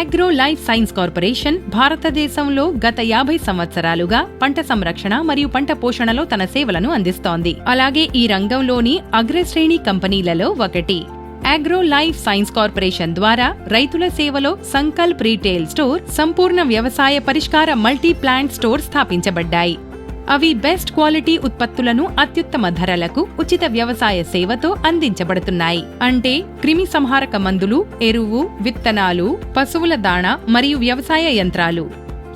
Agro life science corporation భారతదేశంలో గత యాభై సంవత్సరాలుగా పంట సంరక్షణ మరియు పంట పోషణలో తన సేవలను అందిస్తోంది. అలాగే ఈ రంగంలోని అగ్రశ్రేణి కంపెనీలలో ఒకటి. అగ్రో లైఫ్ సైన్స్ కార్పొరేషన్ ద్వారా రైతుల సేవలో సంకల్ప్ రీటైల్ స్టోర్ సంపూర్ణ వ్యవసాయ పరిష్కార మల్టీ ప్లాంట్ స్టోర్ స్థాపించబడ్డాయి. అవి బెస్ట్ క్వాలిటీ ఉత్పత్తులను అత్యుత్తమ ధరలకు ఉచిత వ్యవసాయ సేవతో అందించబడుతున్నాయి. అంటే క్రిమి సంహారక మందులు ఎరువు విత్తనాలు పశువుల దాణ మరియు వ్యవసాయ యంత్రాలు.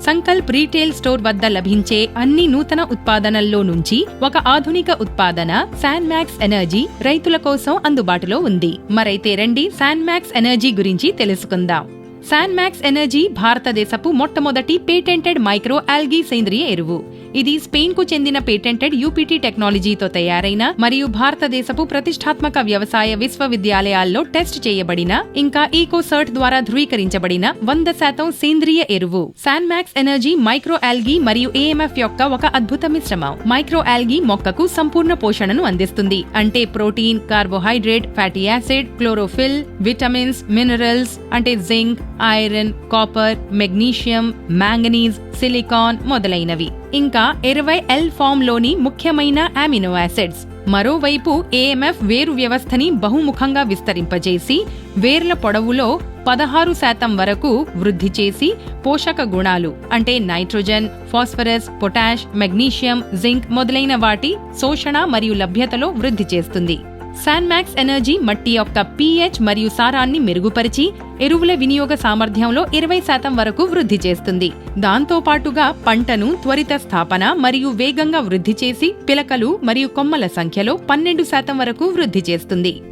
సంకల్ప్ రీటైల్ స్టోర్ వద్ద లభించే అన్ని నూతన ఉత్పాదనల్లో నుంచి ఒక ఆధునిక ఉత్పాదన శాన్మాక్స్ ఎనర్జీ రైతుల కోసం అందుబాటులో ఉంది. మరైతే రండి శాన్మాక్స్ ఎనర్జీ గురించి తెలుసుకుందాం. శాన్మాక్స్ ఎనర్జీ భారతదేశపు మొట్టమొదటి పేటెంటెడ్ మైక్రో ఆల్గీ సేంద్రియ ఎరువు. ఇది స్పెయిన్కు చెందిన పేటెంటెడ్ యూపీటీ టెక్నాలజీతో తయారైన మరియు భారతదేశపు ప్రతిష్టాత్మక వ్యవసాయ విశ్వవిద్యాలయాల్లో టెస్ట్ చేయబడిన ఇంకా ఈకోసర్ట్ ద్వారా ధృవీకరించబడిన వంద శాతం సేంద్రియ ఎరువు. శాన్మాక్స్ ఎనర్జీ మైక్రో ఆల్గీ మరియు ఏఎంఎఫ్ యొక్క ఒక అద్భుత మిశ్రమం. మైక్రో ఆల్గీ మొక్కకు సంపూర్ణ పోషణను అందిస్తుంది. అంటే protein carbohydrate fatty acid chlorophyll vitamins minerals అంటే zinc iron copper magnesium manganese silicon మొదలైనవి. ఇంకా ఇరవై ఎల్ ఫామ్లోని ముఖ్యమైన అమినో యాసిడ్స్. మరోవైపు ఏఎంఎఫ్ వేరు వ్యవస్థని బహుముఖంగా విస్తరింపజేసి వేర్ల పొడవులో పదహారు శాతం వరకు వృద్ధి చేసి పోషక గుణాలు అంటే nitrogen phosphorus potash magnesium zinc మొదలైన వాటి శోషణ మరియు లభ్యతలో వృద్ధి చేస్తుంది. శాన్మాక్స్ ఎనర్జీ మట్టి యొక్క పీహెచ్ మరియు సారాన్ని మెరుగుపరిచి ఎరువుల వినియోగ సామర్థ్యంలో ఇరవై శాతం వరకు వృద్ధి చేస్తుంది. దాంతో పాటుగా పంటను త్వరిత స్థాపన మరియు వేగంగా వృద్ధి చేసి పిలకలు మరియు కొమ్మల సంఖ్యలో పన్నెండు శాతం వరకు వృద్ధి చేస్తుంది.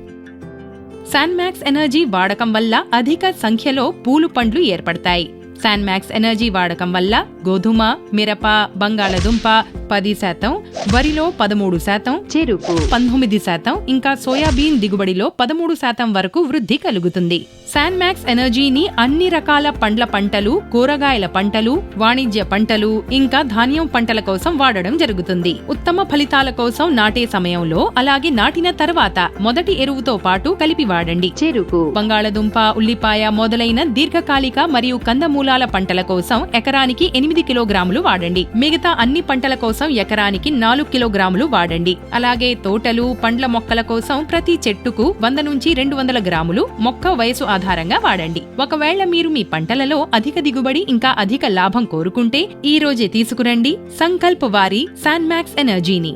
శాన్మాక్స్ ఎనర్జీ వాడకం వల్ల అధిక సంఖ్యలో పూలు పండ్లు ఏర్పడతాయి. శాన్మాక్స్ ఎనర్జీ వాడకం వల్ల గోధుమ మిరప బంగాళదుంప పది శాతం వరిలో పదమూడు శాతం చెరుకు పంతొమ్మిది శాతం ఇంకా సోయాబీన్ దిగుబడిలో పదమూడు శాతం వరకు వృద్ధి కలుగుతుంది. శాన్మాక్స్ ఎనర్జీని అన్ని రకాల పండ్ల పంటలు కూరగాయల పంటలు వాణిజ్య పంటలు ఇంకా ధాన్యం పంటల కోసం వాడడం జరుగుతుంది. ఉత్తమ ఫలితాల కోసం నాటే సమయంలో అలాగే నాటిన తర్వాత మొదటి ఎరువుతో పాటు కలిపి వాడండి. చెరుకు బంగాళదుంప ఉల్లిపాయ మొదలైన దీర్ఘకాలిక మరియు కందమూలాల పంటల కోసం ఎకరానికి ఎనిమిది కిలోగ్రాములు వాడండి. మిగతా అన్ని పంటల కోసం ఎకరానికి నాలుగు కిలోగ్రాములు వాడండి. అలాగే తోటలు పండ్ల మొక్కల కోసం ప్రతి చెట్టుకు వంద నుంచి రెండు వందల గ్రాములు మొక్క వయసు ఆధారంగా వాడండి. ఒకవేళ మీరు మీ పంటలలో అధిక దిగుబడి ఇంకా అధిక లాభం కోరుకుంటే ఈ రోజే తీసుకురండి సంకల్ప్ వారి శాన్మాక్స్ ఎనర్జీని.